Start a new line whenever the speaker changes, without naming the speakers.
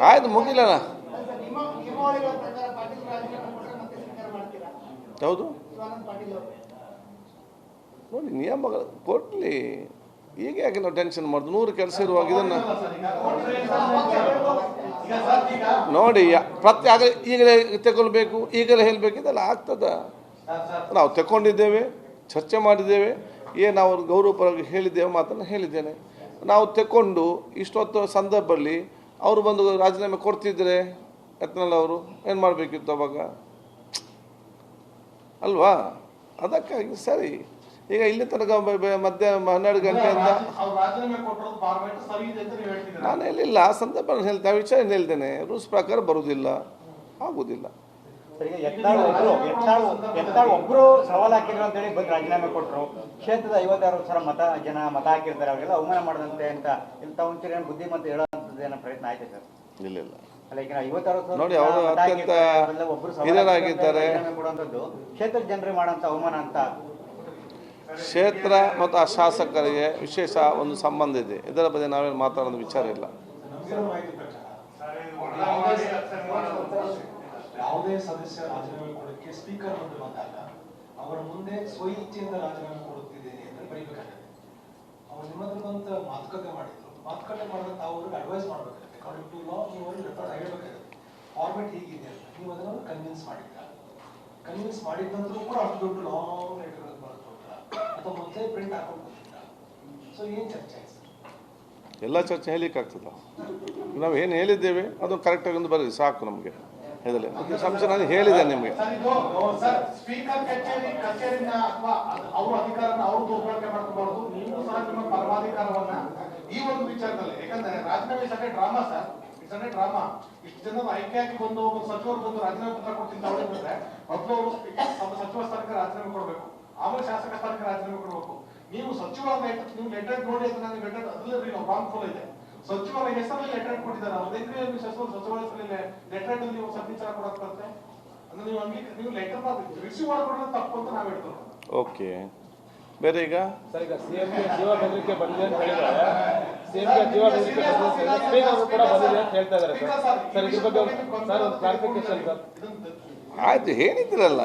ಆಯ್ತು
ಮಾಡ್ತೀರಾ?
ಹೌದು.
ಅವರು.
ನೋಡಿ ನಿಯಮಗಳು ಕೊಡ್ಲಿ ಈಗ ಯಾಕೆ ನಾವು ಟೆನ್ಷನ್ ಮಾಡೋದು? ನೂರು ಕೆಲಸ ಇರುವಾಗ ಇದನ್ನು ನೋಡಿ ಯಾ- ಪ್ರತಿ ಆಗ ಈಗಲೇ ತಗೊಳ್ಬೇಕು ಈಗಲೇ ಹೇಳಬೇಕು ಇದೆಲ್ಲ ಆಗ್ತದ. ನಾವು ತಗೊಂಡಿದ್ದೇವೆ ಚರ್ಚೆ ಮಾಡಿದ್ದೇವೆ ಏನು ನಾವು ಗೌರವಪರವಾಗಿ ಹೇಳಿದ್ದೇವೆ ಮಾತನ್ನು ಹೇಳಿದ್ದೇನೆ. ನಾವು ತೆಕ್ಕೊಂಡು ಇಷ್ಟೊತ್ತು ಸಂದರ್ಭದಲ್ಲಿ ಅವರು ಬಂದು ರಾಜೀನಾಮೆ ಕೊಡ್ತಿದ್ರೆ ಯತ್ನಾಳ್ ಅವರು ಏನು ಮಾಡಬೇಕಿತ್ತು ಅವಾಗ? ಅಲ್ವಾ? ಅದಕ್ಕಾಗಿ ಸರಿ. ಈಗ ಇಲ್ಲಿ ತನಕ ಮಧ್ಯಾಹ್ನ ಹನ್ನೆರಡು ಗಂಟೆಯಿಂದ ನಾನು ಹೇಳಿಲ್ಲ ಆ ಸಂದರ್ಭ ಹೇಳ್ತೇನೆ ವಿಚಾರ ಹೇಳ್ತೇನೆ. ರೂಲ್ಸ್ ಪ್ರಕಾರ ಬರುವುದಿಲ್ಲ ಆಗುವುದಿಲ್ಲ.
ಸರ್, ಎತ್ತಾಳು ಯತ್ನಾಳ್ ಒಬ್ರು ಯತ್ನಾಳ್ ಯತ್ನಾಳ್ ಒಬ್ರು ಸವಾಲ್ ಹಾಕಿದ್ರು ಅಂತ ಹೇಳಿ ಬಂದು ರಾಜೀನಾಮೆ ಕೊಟ್ಟರು ಕ್ಷೇತ್ರದ ಐವತ್ತಾರು ಸಾವಿರ ಮತ ಜನ ಮತ ಹಾಕಿರ್ತಾರೆ ಅವರಿಗೆಲ್ಲ ಅವಮಾನ ಮಾಡದಂತೆ ಅಂತ ಇಂಥ ಒಂಚೂರು ಏನು ಬುದ್ಧಿಮತ್ತೆ ಹೇಳೋಂಥದ್ದು ಏನೋ ಪ್ರಯತ್ನ ಆಯ್ತು ಸರ್?
ಇಲ್ಲ ಇಲ್ಲ. ನೋಡಿ, ಅವರು ಅತ್ಯಂತ ಹಿರಿಯರಾಗಿದ್ದಾರೆ.
ಕ್ಷೇತ್ರದ ಜನರಿಗೆ ಮಾಡೋಂಥ ಅವಮಾನ ಅಂತ.
ಕ್ಷೇತ್ರ ಮತ್ತು ಆ ಶಾಸಕರಿಗೆ ವಿಶೇಷ ಒಂದು ಸಂಬಂಧ ಇದೆ. ಇದರ ಬಗ್ಗೆ ನಾವೇನು ಮಾತಾಡೋದು ವಿಚಾರ ಇಲ್ಲ.
ಯಾವುದೇ ಸದಸ್ಯ ರಾಜೀನಾಮೆ ಕೊಡೋಕ್ಕೆ ಸ್ಪೀಕರ್ ಮುಂದೆ ಬಂದಾಗ ಅವರ ಮುಂದೆ ಸ್ವಇಚ್ಛೆಯಿಂದ ರಾಜೀನಾಮೆ ಕೊಡುತ್ತಿದ್ದೇನೆ ಅಂತ ಬರೀಬೇಕಾಗುತ್ತೆ ಅವ್ರು ನಿಮ್ಮ ಹತ್ರ ಬಂತ ಮಾತುಕತೆ ಮಾಡಿದ್ರು. ಮಾತುಕತೆ ಮಾಡಿದ್ರೆ ತಾವು ಅವ್ರಿಗೆ ಅಡ್ವೈಸ್ ಮಾಡಬೇಕಾಗುತ್ತೆ. ಅಕಾರ್ಡಿಂಗ್ ಟು ಲಾ ನೀವು ಅವ್ರಿಗೆ ರೆಫರ್ ಹೇಳಬೇಕಾಗುತ್ತೆ ಫಾರ್ಮೆಟ್ ಹೀಗಿದೆ ಅಂತ. ನೀವು ಅದನ್ನು ಕನ್ವಿನ್ಸ್ ಮಾಡಿದ್ರ ಕನ್ವಿನ್ಸ್ ಮಾಡಿದ ನಂತರ ಕೂಡ ಅಷ್ಟು ದೊಡ್ಡ ಲಾಂಗ್ ಲೆಟರ್ ಬರೆದ್ಬಿಟ್ರ ಅಥವಾ ಮೊದಲೇ ಪ್ರಿಂಟ್ ಹಾಕೊಂಡು ಸೊ ಏನು ಚರ್ಚೆ ಆಯ್ತು?
ಎಲ್ಲ ಚರ್ಚೆ ಹೇಳಲಿಕ್ಕಾಗ್ತದ. ನಾವು ಏನು ಹೇಳಿದ್ದೇವೆ, ಅದು ಕರೆಕ್ಟಾಗಿ ಒಂದು ಬರೀ ಸಾಕು ನಮಗೆ. ಇದರಲ್ಲಿ ಸಂಶಯ ನಾನು ಹೇಳಿದೆ ನಿಮಗೆ
ಸ್ಪೀಕರ್ ಈ ಒಂದು ವಿಚಾರದಲ್ಲಿ ಯಾಕಂದ್ರೆ ರಾಜೀನಾಮೆ ಡ್ರಾಮಾ ಸರ್ ಸಟೆ ಡ್ರಾಮಾ ಇಷ್ಟು ಜನ ಬಂದು ಒಬ್ಬ ಸಚಿವರು ಬಂದು ರಾಜೀನಾಮೆ ಪತ್ರ ಕೊಡ್ತಿದ್ದ ಅವಳಿದ್ರೆ ಮೊದಲು ಅವರು ಒಬ್ಬ ಸಚಿವ ಸ್ಥಾನಕ್ಕೆ ರಾಜೀನಾಮೆ ಕೊಡಬೇಕು ಶಾಸಕ ಸ್ಥಾನಕ್ಕೆ ರಾಜೀನಾಮೆ ಕೊಡಬೇಕು ನೀವು ಸಚಿವರ ನೀವು ಲೆಟರ್ ನೋಡಿ ಅಂತ ನನಗೆ ಲೆಟರ್ ಅದ್ರಲ್ಲಿ ರಾಂಗ್ ಫುಲ್ ಇದೆ ಸಚಿವರ ಹೆಸರಲ್ಲಿ ಲೆಟರ್ ಕೊಟ್ಟಿದ್ದಾರೆ? ಹೆಂಗ್ರಿ ನೀವು ಸಚಿವ ಸಚಿವರ ಹೆಸರಲ್ಲಿ ಲೆಟರ್ ನೀವು ಸಿಗ್ನೇಚರ್ ಕೊಡಕ್ ಬರುತ್ತೆ. ಅಂದ್ರೆ ನೀವು ಹಂಗೆ ನೀವು ಲೆಟರ್ ರಿಸೀವ್ ಮಾಡ್ಕೊಂಡ್ರೆ ತಪ್ಪು ಅಂತ ನಾವ್ ಹೇಳ್ತೇವೆ.
ಓಕೆ ಬೇರೆ ಈಗ?
ಸರ್ ಈಗ ಸಿಎಂಗೆ ಜೀವ ಬೆದರಿಕೆ ಬಂದಿದೆ ಅಂತ ಹೇಳಿದ್ದಾರೆ. ಸಿಎಂಗೆ ಜೀವ ಬೆದರಿಕೆ ಬಂದಿದೆ ಅಂತ ಹೇಳಿದ್ರೆ ಸ್ಪೀಕರ್ ಅವರು ಕೂಡ ಬಂದಿದೆ ಅಂತ ಹೇಳ್ತಾ ಇದ್ದಾರೆ ಸರ್. ಸರ್ ಇದ್ರ ಬಗ್ಗೆ ಸರ್ ಒಂದು ಕ್ಲಾರಿಫಿಕೇಶನ್ ಸರ್.
ಇದನ್ನ
ಆಯ್ತು ಹೇಳಿದ್ರಲ್ಲ